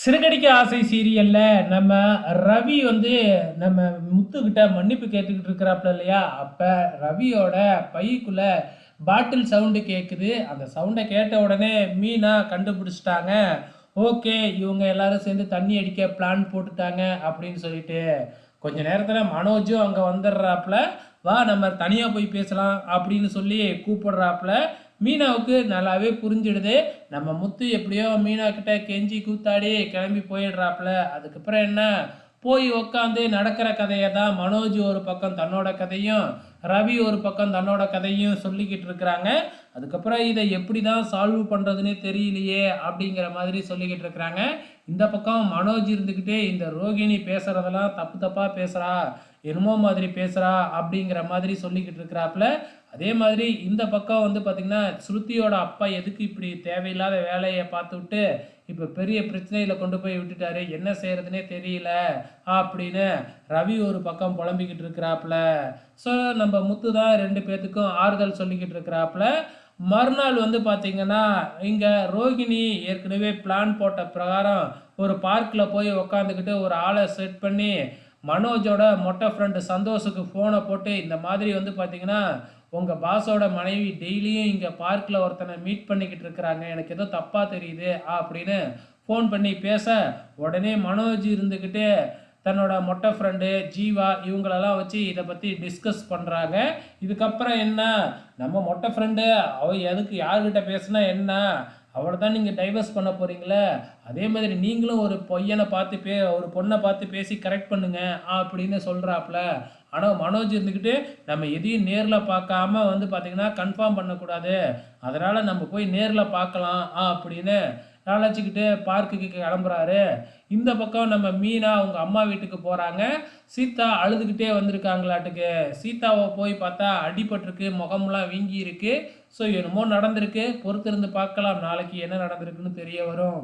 சிறுகடிக்க ஆசை சீரியல்ல நம்ம ரவி வந்து நம்ம முத்துக்கிட்ட மன்னிப்பு கேட்டுக்கிட்டு இருக்கிறாப்புல இல்லையா? அப்ப ரவியோட பைக்குள்ள பாட்டில் சவுண்டு கேட்குது அந்த சவுண்டை கேட்ட உடனே மீனா கண்டுபிடிச்சிட்டாங்க. ஓகே இவங்க எல்லாரும் சேர்ந்து தண்ணி அடிக்க பிளான் போட்டுட்டாங்க அப்படின்னு சொல்லிட்டு. கொஞ்ச நேரத்தில் மனோஜும் அங்கே வந்துடுறாப்புல வா நம்ம தனியாக போய் பேசலாம் அப்படின்னு சொல்லி கூப்பிடுறாப்புல மீனாவுக்கு நல்லாவே புரிஞ்சிடுது. நம்ம முத்து எப்படியோ மீனா கிட்ட கெஞ்சி கூத்தாடி கிளம்பி போயிடுறாப்புல. அதுக்கப்புறம் என்ன? போய் உக்காந்து நடக்கிற கதையை தான் மனோஜ் ஒரு பக்கம் தன்னோட கதையும் ரவி ஒரு பக்கம் தன்னோட கதையும் சொல்லிக்கிட்டு இருக்கிறாங்க. அதுக்கப்புறம் இதை எப்படி தான் சால்வ் பண்ணுறதுன்னே தெரியலையே அப்படிங்கிற மாதிரி சொல்லிக்கிட்டு இருக்கிறாங்க. இந்த பக்கம் மனோஜ் இருந்துக்கிட்டே இந்த ரோகிணி பேசுகிறதெல்லாம் தப்பு தப்பாக பேசுகிறா என்னமோ மாதிரி பேசுகிறா அப்படிங்கிற மாதிரி சொல்லிக்கிட்டு இருக்கிறாப்புல. அதே மாதிரி இந்த பக்கம் வந்து பார்த்திங்கன்னா ஸ்ருதியோட அப்பா எதுக்கு இப்படி தேவையில்லாத வேலையை பார்த்து விட்டு இப்போ பெரிய பிரச்சனையில் கொண்டு போய் விட்டுட்டாரு? என்ன செய்கிறதுனே தெரியல அப்படின்னு ரவி ஒரு பக்கம் புலம்பிக்கிட்டு இருக்கிறாப்புல. ஸோ நம்ம முத்து தான் ரெண்டு பேர்த்துக்கும் ஆறுதல் சொல்லிக்கிட்டு இருக்கிறாப்புல. மறுநாள் வந்து பார்த்தீங்கன்னா இங்கே ரோகிணி ஏற்கனவே பிளான் போட்ட பிரகாரம் ஒரு பார்க்கில் போய் உக்காந்துக்கிட்டு ஒரு ஆளை செட் பண்ணி மனோஜோட மொட்டை ஃப்ரெண்டு சந்தோஷுக்கு ஃபோனை போட்டு இந்த மாதிரி வந்து பார்த்தீங்கன்னா உங்கள் பாஸோட மனைவி டெய்லியும் இங்கே பார்க்கில் ஒருத்தனை மீட் பண்ணிக்கிட்டு இருக்கிறாங்க. எனக்கு ஏதோ தப்பாக தெரியுது அப்படின்னு ஃபோன் பண்ணி பேச உடனே மனோஜ் இருந்துக்கிட்டு தன்னோட மொட்டை ஃப்ரெண்டு ஜீவா இவங்களெல்லாம் வச்சு இதை பற்றி டிஸ்கஸ் பண்ணுறாங்க இதுக்கப்புறம் என்ன? நம்ம மொட்டை ஃப்ரெண்டு அவ எதுக்கு யார்கிட்ட பேசுனா என்ன? அவளை தான் நீங்கள் டைவர்ஸ் பண்ண போகிறீங்களே அதே மாதிரி நீங்களும் ஒரு பொய்யனை பார்த்து பே ஒரு பொண்ணை பார்த்து பேசி கரெக்ட் பண்ணுங்க அப்படின்னு சொல்கிறாப்புல ஆனால் மனோஜ் இருந்துக்கிட்டு நம்ம எதையும் நேரில் பார்க்காம வந்து பார்த்திங்கன்னா கன்ஃபார்ம் பண்ணக்கூடாது. அதனால் நம்ம போய் நேரில் பார்க்கலாம் அப்படின்னு அழைச்சிக்கிட்டு பார்க்குக்கு கிளம்புறாரு. இந்த பக்கம் நம்ம மீனா அவங்க அம்மா வீட்டுக்கு போகிறாங்க சீதா அழுதுகிட்டே வந்திருக்காங்களாட்டுக்கு. சீதாவை போய் பார்த்தா அடிபட்டிருக்கு முகம்லாம் வீங்கி இருக்கு ஸோ என்னமோ நடந்திருக்கு. பொறுத்திருந்து பார்க்கலாம். நாளைக்கு என்ன நடந்திருக்குன்னு தெரிய வரும்.